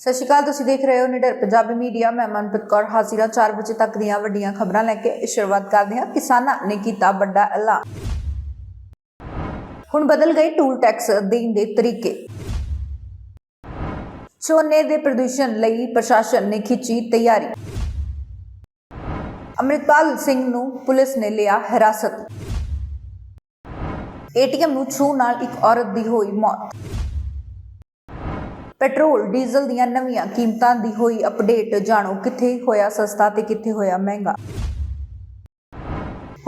ਸਤਿ ਸ਼੍ਰੀ ਅਕਾਲ, ਤੁਸੀਂ ਦੇਖ ਰਹੇ ਹੋ ਨਿਡਰ ਪੰਜਾਬੀ ਮੀਡੀਆ। ਮੈਂ ਮਨਪ੍ਰੀਤ ਕੌਰ, ਹਾਜ਼ਰ ਹਾਂ 4 ਵਜੇ ਤੱਕ ਦੀਆਂ ਵੱਡੀਆਂ ਖਬਰਾਂ ਲੈ ਕੇ ਸ਼ੁਰੂਆਤ ਕਰਦੇ ਹਾਂ। ਕਿਸਾਨਾਂ ਨੇ ਕੀਤਾ ਵੱਡਾ ਐਲਾਨ। ਹੁਣ ਬਦਲ ਗਏ ਟੂਲ ਟੈਕਸ ਦੇਣ ਦੇ ਤਰੀਕੇ। ਝੋਨੇ ਦੇ ਪ੍ਰਦੂਸ਼ਣ ਲਈ ਪ੍ਰਸ਼ਾਸਨ ਨੇ ਖਿੱਚੀ ਤਿਆਰੀ। ਅੰਮ੍ਰਿਤਪਾਲ ਸਿੰਘ ਨੂੰ ਪੁਲਿਸ ਨੇ ਲਿਆ ਹਿਰਾਸਤ। ਏਟੀਐਮ ਨੂੰ ਛੂ ਨਾਲ ਇੱਕ ਔਰਤ ਦੀ ਹੋਈ ਮੌਤ। ਪੈਟਰੋਲ, ਡੀਜ਼ਲ ਦੀਆਂ ਨਵੀਆਂ ਕੀਮਤਾਂ ਦੀ ਹੋਈ ਅਪਡੇਟ। ਜਾਣੋ ਕਿੱਥੇ ਹੋਇਆ ਸਸਤਾ ਤੇ ਕਿੱਥੇ ਹੋਇਆ ਮਹਿੰਗਾ।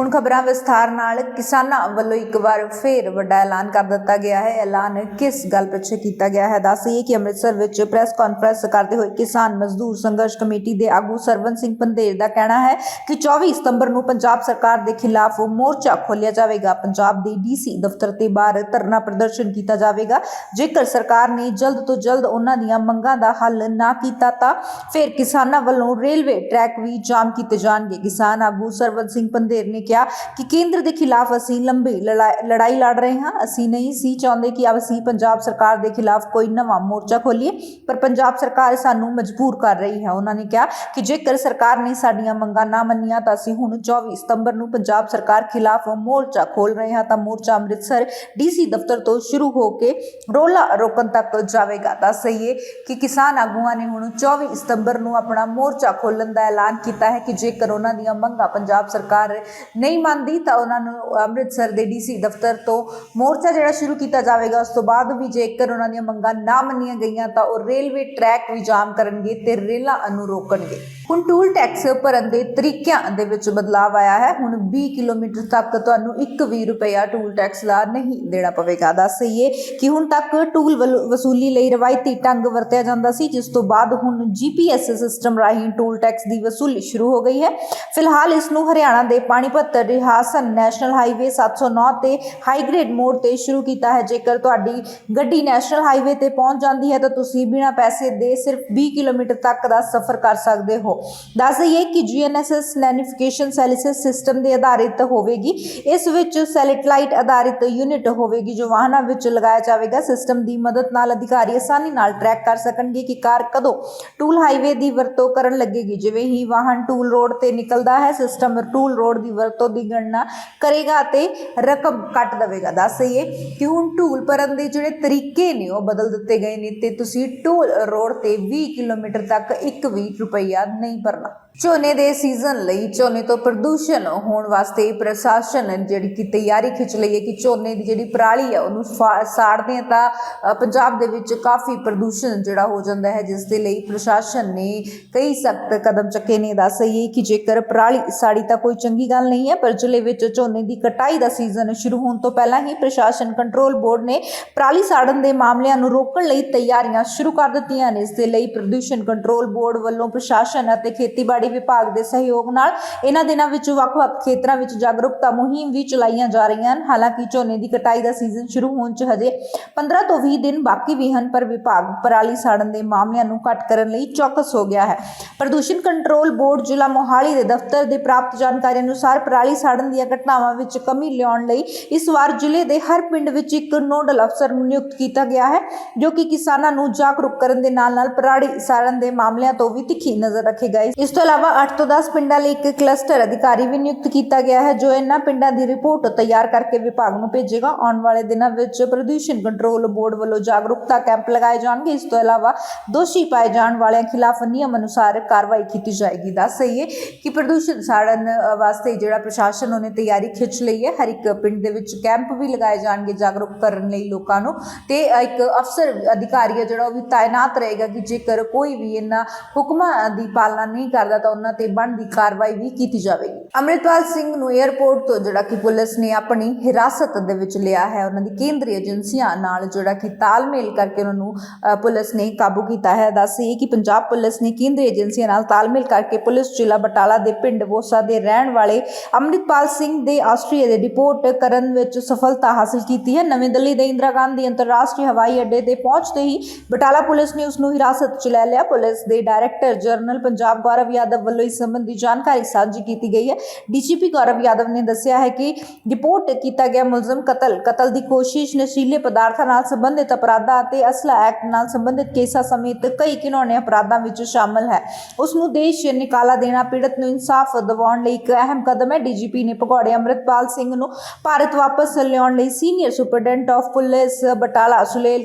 ਹੁਣ ਖਬਰਾਂ ਵਿਸਥਾਰ ਨਾਲ ਕਿਸਾਨਾਂ ਵੱਲੋਂ ਇੱਕ ਵਾਰ ਫੇਰ ਵੱਡਾ ਐਲਾਨ ਕਰ ਦਿੱਤਾ ਗਿਆ ਹੈ। ਐਲਾਨ ਕਿਸ ਗੱਲ ਪਿੱਛੇ ਕੀਤਾ ਗਿਆ ਹੈ? ਦੱਸੀਏ ਕਿ ਅੰਮ੍ਰਿਤਸਰ ਵਿੱਚ ਪ੍ਰੈਸ ਕਾਨਫਰੰਸ ਕਰਦੇ ਹੋਏ ਕਿਸਾਨ ਮਜ਼ਦੂਰ ਸੰਘਰਸ਼ ਕਮੇਟੀ ਦੇ ਆਗੂ ਸਰਵਨ ਸਿੰਘ ਪੰਦੇਰ ਦਾ ਕਹਿਣਾ ਹੈ ਕਿ 24 ਸਤੰਬਰ ਨੂੰ ਪੰਜਾਬ ਸਰਕਾਰ ਦੇ ਖਿਲਾਫ ਮੋਰਚਾ ਖੋਲ੍ਹਿਆ ਜਾਵੇਗਾ। ਪੰਜਾਬ ਦੇ ਡੀਸੀ ਦਫ਼ਤਰ ਤੇ ਬਾਹਰ ਧਰਨਾ ਪ੍ਰਦਰਸ਼ਨ ਕੀਤਾ ਜਾਵੇਗਾ। ਜੇਕਰ ਸਰਕਾਰ ਨੇ ਜਲਦ ਤੋਂ ਜਲਦ ਉਹਨਾਂ ਦੀਆਂ ਮੰਗਾਂ ਦਾ ਹੱਲ ਨਾ ਕੀਤਾ ਤਾਂ ਫਿਰ ਕਿਸਾਨਾਂ ਵੱਲੋਂ ਰੇਲਵੇ ਟਰੈਕ ਵੀ ਜਾਮ ਕੀਤੇ ਜਾਣਗੇ। ਕਿਸਾਨ ਆਗੂ ਸਰਵਨ ਸਿੰਘ ਪੰਦੇਰ ਨੇ ਕਿਹਾ ਕਿ ਕੇਂਦਰ ਦੇ ਖਿਲਾਫ ਅਸੀਂ ਲੰਬੀ ਲੜਾਈ ਲੜਾਈ ਲੜ ਰਹੇ ਹਾਂ। ਅਸੀਂ ਨਹੀਂ ਸੀ ਚਾਹੁੰਦੇ ਕਿ ਅਸੀਂ ਪੰਜਾਬ ਸਰਕਾਰ ਦੇ ਖਿਲਾਫ ਕੋਈ ਨਵਾਂ ਮੋਰਚਾ ਖੋਲੀਏ ਪਰ ਪੰਜਾਬ ਸਰਕਾਰ ਸਾਨੂੰ ਮਜਬੂਰ ਕਰ ਰਹੀ ਹੈ। ਉਹਨਾਂ ਨੇ ਕਿਹਾ ਕਿ ਜੇਕਰ ਸਰਕਾਰ ਨੇ ਸਾਡੀਆਂ ਮੰਗਾਂ ਨਾ ਮੰਨੀਆਂ ਤਾਂ ਅਸੀਂ ਹੁਣ 24 ਸਤੰਬਰ ਨੂੰ ਪੰਜਾਬ ਸਰਕਾਰ ਖਿਲਾਫ ਮੋਰਚਾ ਖੋਲ ਰਹੇ ਹਾਂ। ਤਾਂ ਮੋਰਚਾ ਅੰਮ੍ਰਿਤਸਰ ਡੀਸੀ ਦਫ਼ਤਰ ਤੋਂ ਸ਼ੁਰੂ ਹੋ ਕੇ ਰੋਲਾ ਰੋਕਣ ਤੱਕ ਜਾਵੇਗਾ। ਦੱਸ ਸਹੀਏ ਕਿ ਕਿਸਾਨ ਆਗੂਆਂ ਨੇ ਹੁਣ 24 ਸਤੰਬਰ ਨੂੰ ਆਪਣਾ ਮੋਰਚਾ ਖੋਲਣ ਦਾ ਐਲਾਨ ਕੀਤਾ ਹੈ ਕਿ ਜੇਕਰ ਉਹਨਾਂ ਦੀਆਂ ਮੰਗਾਂ ਪੰਜਾਬ ਸਰਕਾਰ ਨਹੀਂ ਮੰਨਦੀ, ਤਾਂ ਉਹਨਾਂ ਨੂੰ ਅੰਮ੍ਰਿਤਸਰ ਦੇ ਡੀਸੀ ਦਫ਼ਤਰ ਤੋਂ ਮੋਰਚਾ ਜਿਹੜਾ ਸ਼ੁਰੂ ਕੀਤਾ ਜਾਵੇਗਾ, ਉਸ ਤੋਂ ਬਾਅਦ ਵੀ ਜੇਕਰ ਉਹਨਾਂ ਦੀਆਂ ਮੰਗਾਂ ਨਾ ਮੰਨੀਆਂ ਗਈਆਂ, ਤਾਂ ਉਹ ਰੇਲਵੇ ਟਰੈਕ ਵੀ ਜਾਮ ਕਰਨਗੇ ਤੇ ਰੇਲਾਂ ਨੂੰ ਰੋਕਣਗੇ। ਹੁਣ ਟੂਲ ਟੈਕਸ ਭਰਨ ਦੇ ਤਰੀਕਿਆਂ ਦੇ ਵਿੱਚ ਬਦਲਾਅ ਆਇਆ ਹੈ। ਹੁਣ 20 ਕਿਲੋਮੀਟਰ ਤੱਕ ਤੁਹਾਨੂੰ 1 ਰੁਪਇਆ ਟੂਲ ਟੈਕਸ ਦਾ ਨਹੀਂ ਦੇਣਾ ਪਵੇਗਾ। ਦੱਸ ਸਹੀਏ ਕਿ ਹੁਣ ਤੱਕ ਟੂਲ ਵਲ- ਵਸੂਲੀ ਲਈ ਰਵਾਇਤੀ ਢੰਗ ਵਰਤਿਆ ਜਾਂਦਾ ਸੀ, ਜਿਸ ਤੋਂ ਬਾਅਦ ਹੁਣ ਜੀਪੀਐਸ ਸਿਸਟਮ ਰਾਹੀਂ ਟੂਲ ਟੈਕਸ ਦੀ ਵਸੂਲੀ ਸ਼ੁਰੂ ਹੋ ਗਈ ਹੈ। ਫਿਲਹਾਲ ਇਸ ਨੂੰ ਹਰਿਆਣਾ ਦੇ ਪਾਣੀਪਤ ਰਿਹਾਸਨ ਨੈਸ਼ਨਲ ਹਾਈਵੇ 709 ਤੇ ਹਾਈ ਗ੍ਰੇਡ ਮੋੜ ਤੇ ਸ਼ੁਰੂ ਕੀਤਾ ਹੈ। ਜੇਕਰ ਤੁਹਾਡੀ ਗੱਡੀ ਨੈਸ਼ਨਲ ਹਾਈਵੇ ਤੇ ਪਹੁੰਚ ਜਾਂਦੀ ਹੈ, ਤਾਂ ਤੁਸੀਂ ਬਿਨਾਂ ਪੈਸੇ ਦੇ ਸਿਰਫ 20 ਕਿਲੋਮੀਟਰ ਤੱਕ ਦਾ ਸਫ਼ਰ ਕਰ ਸਕਦੇ ਹੋ। ਦੱਸ ਦਈਏ ਕਿ ਜੀਐਨਐਸਐਸ ਲੈਨੀਫਿਕੇਸ਼ਨ ਸੈਲਿਸਿਸ ਸਿਸਟਮ ਦੇ ਆਧਾਰਿਤ ਹੋਵੇਗੀ। ਇਸ ਵਿੱਚ ਸੈਟੇਲਾਈਟ ਆਧਾਰਿਤ ਯੂਨਿਟ ਹੋਵੇਗੀ, ਜੋ ਵਾਹਨਾਂ ਵਿੱਚ ਲਗਾਇਆ ਜਾਵੇਗਾ। ਸਿਸਟਮ ਦੀ ਮਦਦ ਨਾਲ ਅਧਿਕਾਰੀ ਆਸਾਨੀ ਨਾਲ ਟਰੈਕ ਕਰ ਸਕਣਗੇ ਕਿ ਕਾਰ ਕਦੋਂ ਟੂਲ ਹਾਈਵੇ ਦੀ ਵਰਤੋਂ ਕਰਨ ਲੱਗੇਗੀ। ਜਿਵੇਂ ਹੀ ਵਾਹਨ ਟੂਲ ਰੋਡ ਤੇ ਨਿਕਲਦਾ ਹੈ, ਸਿਸਟਮ ਟੂਲ ਰੋਡ ਦੀ ਵਰਤੋਂ ਦੀ ਗਣਨਾ ਕਰੇਗਾ ਅਤੇ ਰਕਮ ਕੱਟ ਦੇਵੇਗਾ। ਦੱਸ ਦਈਏ ਕਿ ਹੁਣ ਢੂਲ ਭਰਨ ਦੇ ਜਿਹੜੇ ਤਰੀਕੇ ਨੇ ਉਹ ਬਦਲ ਦਿੱਤੇ ਗਏ ਨੇ ਤੇ ਤੁਸੀਂ ਟੂਲ ਰੋਡ ਤੇ 20 ਕਿਲੋਮੀਟਰ ਤੱਕ ਇੱਕ ਵੀ ਰੁਪਈਆ ਨਹੀਂ ਭਰਨਾ। ਝੋਨੇ ਦੇ ਸੀਜ਼ਨ ਲਈ ਝੋਨੇ ਤੋਂ ਪ੍ਰਦੂਸ਼ਣ ਹੋਣ ਵਾਸਤੇ ਪ੍ਰਸ਼ਾਸਨ ਜਿਹੜੀ ਕਿ ਤਿਆਰੀ ਖਿੱਚ ਲਈ ਹੈ ਕਿ ਝੋਨੇ ਦੀ ਜਿਹੜੀ ਪਰਾਲੀ ਹੈ ਉਹਨੂੰ ਫਾ- ਸਾੜਦੇ ਆ ਤਾਂ ਪੰਜਾਬ ਦੇ ਵਿੱਚ ਕਾਫੀ ਪ੍ਰਦੂਸ਼ਣ ਜਿਹੜਾ ਹੋ ਜਾਂਦਾ ਹੈ, ਜਿਸ ਦੇ ਲਈ ਪ੍ਰਸ਼ਾਸਨ ਨੇ ਕਈ ਸਖਤ ਕਦਮ ਚੱਕੇ ਨੇ। ਦੱਸ ਸਹੀਏ ਕਿ ਜੇਕਰ ਪਰਾਲੀ ਸਾੜੀ ਤਾਂ ਕੋਈ ਚੰਗੀ ਗੱਲ ਨਹੀਂ ਹੈ, ਪਰ ਜ਼ਿਲ੍ਹੇ ਵਿੱਚ ਝੋਨੇ ਦੀ ਕਟਾਈ ਦਾ ਸੀਜ਼ਨ ਸ਼ੁਰੂ ਹੋਣ ਤੋਂ ਪਹਿਲਾਂ ਹੀ ਪ੍ਰਸ਼ਾਸਨ ਕੰਟਰੋਲ ਬੋਰਡ ਨੇ ਪਰਾਲੀ ਸਾੜਨ ਦੇ ਮਾਮਲਿਆਂ ਨੂੰ ਰੋਕਣ ਲਈ ਤਿਆਰੀਆਂ ਸ਼ੁਰੂ ਕਰ ਦਿੱਤੀਆਂ ਨੇ। ਇਸ ਦੇ ਲਈ ਪ੍ਰਦੂਸ਼ਣ ਕੰਟਰੋਲ ਬੋਰਡ ਵੱਲੋਂ ਪ੍ਰਸ਼ਾਸਨ ਅਤੇ ਖੇਤੀਬਾੜੀ ਵਿਭਾਗ ਦੇ ਸਹਿਯੋਗ ਨਾਲ ਇਹਨਾਂ ਦਿਨਾਂ ਵਿੱਚ ਵੱਖ-ਵੱਖ ਖੇਤਰਾਂ ਵਿੱਚ ਜਾਗਰੂਕਤਾ ਮੁਹਿੰਮ ਵੀ ਚਲਾਈਆਂ ਜਾ ਰਹੀਆਂ ਹਨ। ਹਾਲਾਂਕਿ ਝੋਨੇ ਦੀ ਕਟਾਈ ਦਾ ਸੀਜ਼ਨ ਸ਼ੁਰੂ ਹੋਣ 'ਚ ਹਜੇ 15 ਤੋਂ 20 ਦਿਨ ਬਾਕੀ ਵੀ ਹਨ, ਪਰ ਵਿਭਾਗ ਪਰਾਲੀ ਸਾੜਨ ਦੇ ਮਾਮਲਿਆਂ ਨੂੰ ਘੱਟ ਕਰਨ ਲਈ ਚੌਕਸ ਹੋ ਗਿਆ ਹੈ। ਪ੍ਰਦੂਸ਼ਣ ਕੰਟਰੋਲ ਬੋਰਡ ਜ਼ਿਲ੍ਹਾ ਮੋਹਾਲੀ ਦੇ ਦਫ਼ਤਰ ਦੇ ਪ੍ਰਾਪਤ ਜਾਣਕਾਰੀ ਅਨੁਸਾਰ ਪਰਾਲੀ ਸਾੜਨ ਦੀਆਂ ਘਟਨਾਵਾਂ ਵਿੱਚ ਕਮੀ ਲਿਆਉਣ ਲਈ ਇਸ ਵਾਰ ਜ਼ਿਲ੍ਹੇ ਦੇ ਹਰ ਪਿੰਡ ਵਿੱਚ ਇੱਕ ਨੋਡਲ ਅਫਸਰ ਨੂੰ ਨਿਯੁਕਤ ਕੀਤਾ ਗਿਆ ਹੈ, ਜੋ ਕਿ ਕਿਸਾਨਾਂ ਨੂੰ ਜਾਗਰੂਕ ਕਰਨ ਦੇ ਨਾਲ ਨਾਲ ਪਰਾਲੀ ਸਾੜਨ ਦੇ ਮਾਮਲਿਆਂ ਤੋਂ ਵੀ ਤਿੱਖੀ ਨਜ਼ਰ ਰੱਖੇਗਾ ਇਸ ਤੋਂ ਇਲਾਵਾ 8 ਤੋਂ 10 ਪਿੰਡਾਂ ਲਈ ਇੱਕ ਕਲਸਟਰ ਅਧਿਕਾਰੀ ਵੀ ਨਿਯੁਕਤ ਕੀਤਾ ਗਿਆ ਹੈ, ਜੋ ਇਹਨਾਂ ਪਿੰਡਾਂ ਦੀ ਰਿਪੋਰਟ ਤਿਆਰ ਕਰਕੇ ਵਿਭਾਗ ਨੂੰ ਭੇਜੇਗਾ। ਆਉਣ ਵਾਲੇ ਦਿਨਾਂ ਵਿੱਚ ਪ੍ਰਦੂਸ਼ਣ ਕੰਟਰੋਲ ਬੋਰਡ ਵੱਲੋਂ ਜਾਗਰੂਕਤਾ ਕੈਂਪ ਲਗਾਏ ਜਾਣਗੇ। ਇਸ ਤੋਂ ਇਲਾਵਾ ਦੋਸ਼ੀ ਪਾਏ ਜਾਣ ਵਾਲਿਆਂ ਖਿਲਾਫ ਨਿਯਮ ਅਨੁਸਾਰ ਕਾਰਵਾਈ ਕੀਤੀ ਜਾਏਗੀ। ਦੱਸ ਸਹੀਏ ਕਿ ਪ੍ਰਦੂਸ਼ਣ ਸਾੜਨ ਵਾਸਤੇ ਜਿਹੜਾ ਪ੍ਰਸ਼ਾਸਨ ਉਹਨੇ ਤਿਆਰੀ ਖਿੱਚ ਲਈ ਹੈ। ਹਰ ਇੱਕ ਪਿੰਡ ਦੇ ਵਿੱਚ ਕੈਂਪ ਵੀ ਲਗਾਏ ਜਾਣਗੇ ਜਾਗਰੂਕ ਕਰਨ ਲਈ ਲੋਕਾਂ ਨੂੰ। ਤੇ ਇੱਕ ਅਫਸਰ ਅਧਿਕਾਰੀ ਹੈ ਜਿਹੜਾ ਉਹ ਵੀ ਤਾਇਨਾਤ ਰਹੇਗਾ ਕਿ ਜੇਕਰ ਕੋਈ ਵੀ ਇਹਨਾਂ ਹੁਕਮਾਂ ਦੀ ਪਾਲਣਾ ਨਹੀਂ ਕਰਦਾ ਤਾਂ ਉਹਨਾਂ ਤੇ ਬਣਦੀ ਕਾਰਵਾਈ ਵੀ ਕੀਤੀ ਜਾਵੇਗੀ। ਅੰਮ੍ਰਿਤਪਾਲ ਸਿੰਘ ਨੂੰ 에ਅਰਪੋਰਟ ਤੋਂ ਜਿਹੜਾ ਕਿ ਪੁਲਿਸ ਨੇ ਆਪਣੀ ਹਿਰਾਸਤ ਦੇ ਵਿੱਚ ਲਿਆ ਹੈ, ਉਹਨਾਂ ਦੀ ਕੇਂਦਰੀ ਏਜੰਸੀਆਂ ਨਾਲ ਜਿਹੜਾ ਕਿ ਤਾਲਮੇਲ ਕਰਕੇ ਉਹਨਾਂ ਨੂੰ ਪੁਲਿਸ ਨੇ ਕਾਬੂ ਕੀਤਾ ਹੈ। ਦੱਸੀਏ ਕਿ ਪੰਜਾਬ ਪੁਲਿਸ ਨੇ ਕੇਂਦਰੀ ਏਜੰਸੀਆਂ ਨਾਲ ਤਾਲਮੇਲ ਕਰਕੇ ਪੁਲਿਸ ਜ਼ਿਲ੍ਹਾ ਬਟਾਲਾ ਦੇ ਪਿੰਡ ਵੋਸਾ ਦੇ ਰਹਿਣ ਵਾਲੇ ਅੰਮ੍ਰਿਤਪਾਲ ਸਿੰਘ ਦੇ ਆਸਟ੍ਰੀਆ ਦੇ ਰਿਪੋਰਟ ਕਰਨ ਵਿੱਚ ਸਫਲਤਾ ਹਾਸਲ ਕੀਤੀ ਹੈ। ਨਵੀਂ ਦਿੱਲੀ ਦੇ ਇੰਦਰਾ ਗਾਂਧੀ ਅੰਤਰਰਾਸ਼ਟਰੀ ਹਵਾਈ ਅੱਡੇ ਤੇ ਪਹੁੰਚਦੇ ਹੀ ਬਟਾਲਾ ਪੁਲਿਸ ਨੇ ਉਸ ਨੂੰ ਹਿਰਾਸਤ 'ਚ ਲੈ ਲਿਆ। ਪੁਲਿਸ ਦੇ ਡਾਇਰੈਕਟਰ ਜਨਰਲ ਪੰਜਾਬ ਗੌਰਵ ਯਾਦਵ ਵੱਲੋਂ ਇਸ ਸੰਬੰਧੀ ਜਾਣਕਾਰੀ ਸਾਂਝੀ ਕੀਤੀ ਗਈ ਹੈ। ਡੀਜੀਪੀ ਗੌਰਵ ਯਾਦਵ ਨੇ ਦੱਸਿਆ ਹੈ ਕਿ ਰਿਪੋਰਟ ਕੀਤਾ ਗਿਆ ਮੁਲਜ਼ਮ ਕਤਲ ਕਤਲ ਦੀ ਕੋਸ਼ਿਸ਼, ਨਸ਼ੀਲੇ ਪਦਾਰਥਾਂ ਨਾਲ ਸੰਬੰਧਿਤ ਅਪਰਾਧਾਂ ਅਤੇ ਅਸਲਾ ਐਕਟ ਨਾਲ ਸੰਬੰਧਿਤ ਕੇਸਾਂ ਸਮੇਤ ਕਈ ਘਿਨੌਣੇ ਅਪਰਾਧਾਂ ਵਿੱਚ ਸ਼ਾਮਲ ਹੈ। ਉਸ ਨੂੰ ਦੇਸ਼ ਨਿਕਾਲਾ ਦੇਣਾ, ਪੀੜਤ ਨੂੰ ਇਨਸਾਫ ਦਿਵਾਉਣ ਲਈ ਇੱਕ ਅਹਿਮ ਕਦਮ ਹੈ। ਡੀਜੀਪੀ ਨੇ ਭਗੌੜੇ ਅੰਮ੍ਰਿਤਪਾਲ ਸਿੰਘ ਨੂੰ ਭਾਰਤ ਵਾਪਸ ਲਿਆਉਣ ਲਈ senior superintendent of police Batala ਸੁਲੇਲ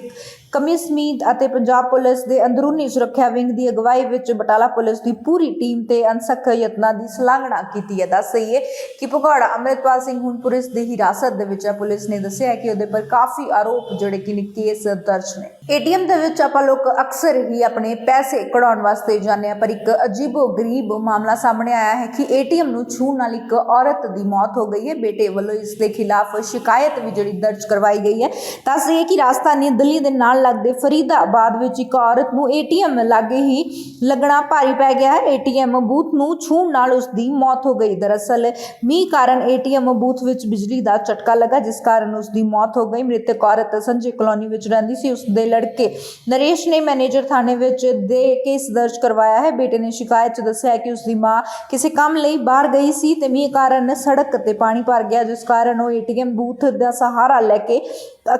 ਕਮਿਸ਼ਮੀਦ ਅਤੇ ਪੰਜਾਬ ਪੁਲਿਸ ਦੇ ਅੰਦਰੂਨੀ ਸੁਰੱਖਿਆ ਵਿੰਗ ਦੀ ਅਗਵਾਈ ਵਿੱਚ ਬਟਾਲਾ ਪੁਲਿਸ ਦੀ ਪੂਰੀ ਟੀਮ ਤੇ ਅਨਸਕ ਯਤਨਾਂ ਦੀ ਸ਼ਲਾਘਣਾ ਕੀਤੀ ਹੈ। ਦੱਸ ਸਹੀਏ ਕਿ ਭਗੌੜਾ ਅੰਮ੍ਰਿਤਪਾਲ ਸਿੰਘ ਹੁਣ ਪੁਲਿਸ ਦੀ ਹਿਰਾਸਤ ਦੇ ਵਿੱਚ ਹੈ। ਪੁਲਿਸ ਨੇ ਦੱਸਿਆ ਕਿ ਉਹਦੇ ਪਰ ਕਾਫੀ ਆਰੋਪ ਜਿਹੜੇ ਕਿ ਨੇ ਕੇਸ ਦਰਜ ਨੇ। ਏਟੀਐਮ ਦੇ ਵਿੱਚ ਆਪਾਂ ਲੋਕ ਅਕਸਰ ਹੀ ਆਪਣੇ ਪੈਸੇ ਕਢਾਉਣ ਵਾਸਤੇ ਜਾਂਦੇ ਆ ਪਰ ਇੱਕ ਅਜੀਬੋ ਗਰੀਬ ਮਾਮਲਾ ਸਾਹਮਣੇ ਆਇਆ ਹੈ ਕਿ ਏਟੀਐਮ ਨੂੰ ਛੂਹਣ ਨਾਲ ਇੱਕ ਔਰਤ ਦੀ ਮੌਤ ਹੋ ਗਈ ਹੈ। ਬੇਟੇ ਵੱਲੋਂ ਇਸ ਦੇ ਖਿਲਾਫ ਸ਼ਿਕਾਇਤ ਵੀ ਜਿਹੜੀ ਦਰਜ ਕਰਵਾਈ ਗਈ ਹੈ। ਦੱਸ ਰਹੀ ਹੈ ਕਿ ਰਾਜਧਾਨੀ ਦਿੱਲੀ ਦੇ ਨਾਲ ਲੱਗਦੇ। ਫਰੀਦਾਬਾਦ ਵਿੱਚ ਇੱਕ ਔਰਤ ਨੂੰ ਏਟੀਐਮ ਲਾਗੇ ਹੀ ਲੱਗਣਾ ਭਾਰੀ ਪੈ ਗਿਆ ਹੈ। ਏਟੀਐਮ ਬੂਥ ਨੂੰ ਛੂਹਣ ਨਾਲ ਉਸ ਦੀ ਮੌਤ ਹੋ ਗਈ। ਦਰਅਸਲ ਮੀਂਹ ਕਾਰਨ ਏਟੀਐਮ ਬੂਥ ਵਿੱਚ ਬਿਜਲੀ ਦਾ ਝਟਕਾ ਲੱਗਾ, ਜਿਸ ਕਾਰਨ ਉਸ ਦੀ ਮੌਤ ਹੋ ਗਈ। ਮ੍ਰਿਤਕ ਔਰਤ ਸੰਜੇ ਕਲੋਨੀ ਵਿੱਚ ਰਹਿੰਦੀ ਸੀ। ਉਸ ਦੇ ਲੜਕੇ ਨਰੇਸ਼ ਨੇ ਮੈਨੇਜਰ ਥਾਣੇ ਵਿੱਚ ਦੇ ਕੇਸ ਦਰਜ ਕਰਵਾਇਆ ਹੈ। ਬੇਟੇ ਨੇ ਸ਼ਿਕਾਇਤ 'ਚ ਦੱਸਿਆ ਕਿ ਉਸ ਦੀ ਮਾਂ ਕਿਸੇ ਕੰਮ ਲਈ ਬਾਹਰ ਗਈ ਸੀ ਤੇ ਮੀਂਹ ਕਾਰਨ ਸੜਕ ਤੇ ਪਾਣੀ ਭਰ ਗਿਆ, ਜਿਸ ਕਾਰਨ ਉਹ ਏਟੀਐਮ ਬੂਥ ਦਾ ਸਹਾਰਾ ਲੈ ਕੇ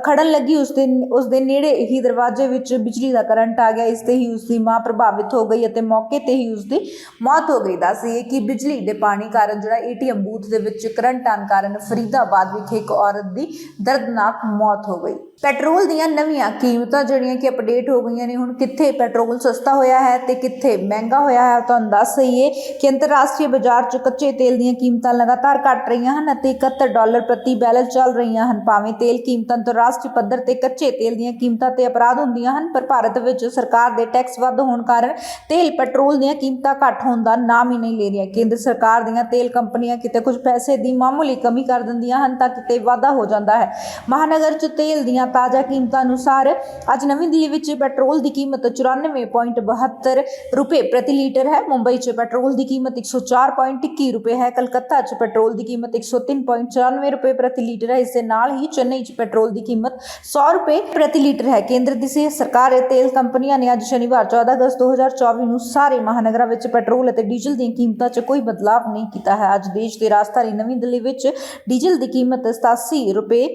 ਖੜਨ ਲੱਗੀ। ਉਸ ਦੇ ਉਸ ਦੇ ਨੇੜੇ ਹੀ ਦਰਵਾਜ਼ੇ ਵਿੱਚ ਬਿਜਲੀ ਦਾ ਕਰੰਟ ਆ ਗਿਆ। ਇਸ ਤੇ ਹੀ ਉਸ ਦੀ ਮਾਂ ਪ੍ਰਭਾਵਿਤ ਹੋ ਗਈ ਅਤੇ ਮੌਕੇ ਤੇ ਹੀ ਉਸ ਦੀ ਮੌਤ ਹੋ ਗਈ। ਦੱਸੀਏ ਕਿ ਬਿਜਲੀ ਦੇ ਪਾਣੀ ਕਾਰਨ ਜਿਹੜਾ ਏਟੀਐਮ ਬੂਥ ਦੇ ਵਿੱਚ ਕਰੰਟ ਆਉਣ ਕਾਰਨ ਫਰੀਦਾਬਾਦ ਵਿਖੇ ਇੱਕ ਔਰਤ ਦੀ ਦਰਦਨਾਕ ਮੌਤ ਹੋ ਗਈ। ਪੈਟਰੋਲ ਦੀਆਂ ਨਵੀਆਂ ਕੀਮਤਾਂ ਜਿਹੜੀਆਂ ਕਿ ਅਪਡੇਟ ਹੋ ਗਈਆਂ ਨੇ, ਹੁਣ ਕਿੱਥੇ ਪੈਟਰੋਲ ਸਸਤਾ ਹੋਇਆ ਹੈ ਤੇ ਕਿੱਥੇ ਮਹਿੰਗਾ ਹੋਇਆ ਹੈ, ਤੁਹਾਨੂੰ ਦੱਸ ਦਈਏ ਕਿ ਅੰਤਰਰਾਸ਼ਟਰੀ ਬਾਜ਼ਾਰ 'ਚ ਕੱਚੇ ਤੇਲ ਦੀਆਂ ਕੀਮਤਾਂ ਲਗਾਤਾਰ ਘਟ ਰਹੀਆਂ ਹਨ ਅਤੇ 71 ਡਾਲਰ ਪ੍ਰਤੀ ਬੈਰਲ ਚੱਲ ਰਹੀਆਂ ਹਨ। ਭਾਵੇਂ ਤੇਲ ਕੀਮਤਾਂ ਅੰਤਰਰਾਸ਼ਟਰੀ ਪੱਧਰ ਤੇ ਕੱਚੇ ਤੇਲ ਦੀਆਂ ਕੀਮਤਾਂ ਤੇ ਅਪਰਾਧ ਹੁੰਦੀਆਂ ਹਨ, ਪਰ ਭਾਰਤ ਵਿੱਚ ਸਰਕਾਰ ਦੇ ਟੈਕਸ ਵੱਧ ਹੋਣ ਕਾਰਨ ਤੇਲ ਪੈਟਰੋਲ ਦੀਆਂ ਕੀਮਤਾਂ ਘੱਟ ਹੋਣ ਦਾ ਨਾਮ ਹੀ ਨਹੀਂ ਲੈ ਰਹੀਆਂ ਕੇਂਦਰ ਸਰਕਾਰ ਦੀਆਂ ਤੇਲ ਕੰਪਨੀਆਂ ਕਿਤੇ ਕੁਝ ਪੈਸੇ ਦੀ ਮਾਮੂਲੀ ਕਮੀ ਕਰ ਦਿੰਦੀਆਂ ਹਨ ਤਾਂ ਕਿਤੇ ਵਾਧਾ ਹੋ ਜਾਂਦਾ ਹੈ। ਮਹਾਨਗਰ 'ਚ ਤੇਲ ਦੀਆਂ ਤਾਜ਼ਾ ਕੀਮਤਾਂ ਅਨੁਸਾਰ ਅੱਜ ਨਵੀਂ ਦਿੱਲੀ ਵਿੱਚ ਪੈਟਰੋਲ ਦੀ ਕੀਮਤ 94.72 ਰੁਪਏ ਪ੍ਰਤੀ ਲੀਟਰ ਹੈ। ਮੁੰਬਈ 'ਚ ਪੈਟਰੋਲ ਦੀ ਕੀਮਤ 104.21 ਰੁਪਏ ਹੈ। ਕਲਕੱਤਾ 'ਚ ਪੈਟਰੋਲ ਦੀ ਕੀਮਤ 103.94 ਰੁਪਏ ਪ੍ਰਤੀ ਲੀਟਰ ਹੈ। ਇਸ ਦੇ ਨਾਲ ਹੀ ਚੇਨਈ 'ਚ ਪੈਟਰੋਲ ਦੀ ਕੀਮਤ 100 ਰੁਪਏ ਪ੍ਰਤੀ ਲੀਟਰ ਹੈ। ਕੇਂਦਰ ਦੀ ਸਿਹਤ ਸਰਕਾਰ ਅਤੇ ਤੇਲ ਕੰਪਨੀਆਂ ਨੇ ਅੱਜ ਸ਼ਨੀਵਾਰ 14 ਅਗਸਤ 2024 ਨੂੰ ਸਾਰੇ ਮਹਾਨਗਰਾਂ ਵਿੱਚ ਪੈਟਰੋਲ ਅਤੇ ਡੀਜ਼ਲ ਦੀਆਂ ਕੀਮਤਾਂ 'ਚ ਕੋਈ ਬਦਲਾਅ ਨਹੀਂ ਕੀਤਾ ਹੈ। ਅੱਜ ਦੇਸ਼ ਦੀ ਰਾਜਧਾਨੀ ਨਵੀਂ ਦਿੱਲੀ ਵਿੱਚ ਡੀਜ਼ਲ ਦੀ ਕੀਮਤ 87 ਰੁਪਏ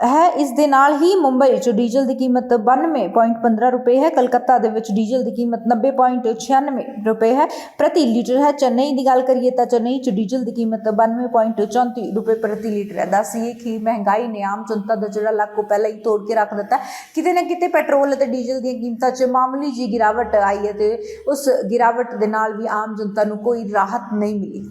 ਹੈ। ਇਸ ਦੇ ਨਾਲ ਹੀ ਮੁੰਬਈ 'ਚ ਡੀਜ਼ਲ ਦੀ ਕੀਮਤ 92.15 ਰੁਪਏ ਹੈ। ਕਲਕੱਤਾ ਦੇ ਵਿੱਚ ਡੀਜ਼ਲ ਦੀ ਕੀਮਤ 90.96 ਰੁਪਏ ਹੈ। ਪ੍ਰਤੀ ਲੀਟਰ ਹੈ ਚੇਨਈ ਦੀ ਗੱਲ ਕਰੀਏ ਤਾਂ ਚੇਨਈ 'ਚ ਡੀਜ਼ਲ ਦੀ ਕੀਮਤ 92.34 ਰੁਪਏ ਪ੍ਰਤੀ ਲੀਟਰ ਹੈ। ਦੱਸੀਏ ਕਿ ਮਹਿੰਗਾਈ ਨੇ ਆਮ ਜਨਤਾ ਦਾ ਜਿਹੜਾ ਲੱਕ ਪਹਿਲਾਂ ਹੀ ਤੋੜ ਕੇ ਰੱਖ ਦਿੱਤਾ ਕਿਤੇ ਨਾ ਕਿਤੇ ਪੈਟਰੋਲ ਅਤੇ ਡੀਜ਼ਲ ਦੀਆਂ ਕੀਮਤਾਂ 'ਚ ਮਾਮੂਲੀ ਜੀ ਗਿਰਾਵਟ ਆਈ ਹੈ ਤੇ ਉਸ ਗਿਰਾਵਟ ਦੇ ਨਾਲ ਵੀ ਆਮ ਜਨਤਾ ਨੂੰ ਕੋਈ ਰਾਹਤ ਨਹੀਂ ਮਿਲੀ।